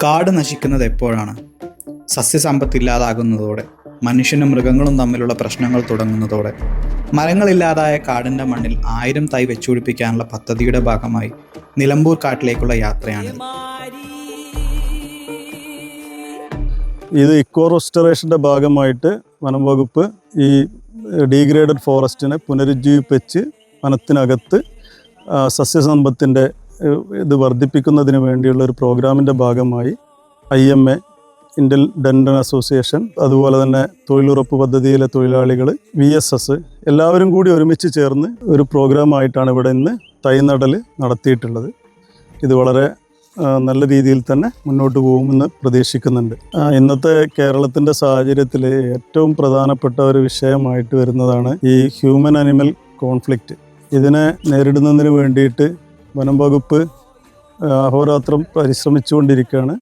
കാട് നശിക്കുന്നത് എപ്പോഴാണ്? സസ്യസമ്പത്ത് ഇല്ലാതാകുന്നതോടെ മനുഷ്യനും മൃഗങ്ങളും തമ്മിലുള്ള പ്രശ്നങ്ങൾ തുടങ്ങുന്നതോടെ മരങ്ങളില്ലാതായ കാടിന്റെ മണ്ണിൽ ആയിരം തൈ വെച്ചുപിടിപ്പിക്കാനുള്ള പദ്ധതിയുടെ ഭാഗമായി നിലമ്പൂർ കാട്ടിലേക്കുള്ള യാത്രയാണ് ഇത്. ഇക്കോ റെസ്റ്റോറേഷന്റെ ഭാഗമായിട്ട് വനം വകുപ്പ് ഈ ഡീഗ്രേഡഡ് ഫോറസ്റ്റിനെ പുനരുജ്ജീവിപ്പിച്ച് വനത്തിനകത്ത് സസ്യസമ്പത്തിന്റെ ഇത് വർദ്ധിപ്പിക്കുന്നതിന് വേണ്ടിയുള്ള ഒരു പ്രോഗ്രാമിന്റെ ഭാഗമായി I M A Indian dental association അതുപോലെ തന്നെ തൊഴിലുറപ്പ് പദ്ധതിയിലെ തൊഴിലാളികൾ വി എസ് എസ് എല്ലാവരും കൂടി ഒരുമിച്ച് ചേർന്ന് ഒരു പ്രോഗ്രാമായിട്ടാണ് ഇവിടെ ഇന്ന് തൈനടൽ നടത്തിയിട്ടുള്ളത്. ഇത് വളരെ നല്ല രീതിയിൽ തന്നെ മുന്നോട്ട് പോകുമെന്ന് പ്രതീക്ഷിക്കുന്നുണ്ട്. ഇന്നത്തെ കേരളത്തിന്റെ സാഹചര്യത്തിൽ ഏറ്റവും പ്രധാനപ്പെട്ട ഒരു വിഷയമായിട്ട് വരുന്നതാണ് ഈ ഹ്യൂമൻ അനിമൽ കോൺഫ്ലിക്റ്റ്. ഇതിനെ നേരിടുന്നതിന് വേണ്ടിയിട്ട് വനം വകുപ്പ് അഹോരാത്രം പരിശ്രമിച്ചുകൊണ്ടിരിക്കുകയാണ്.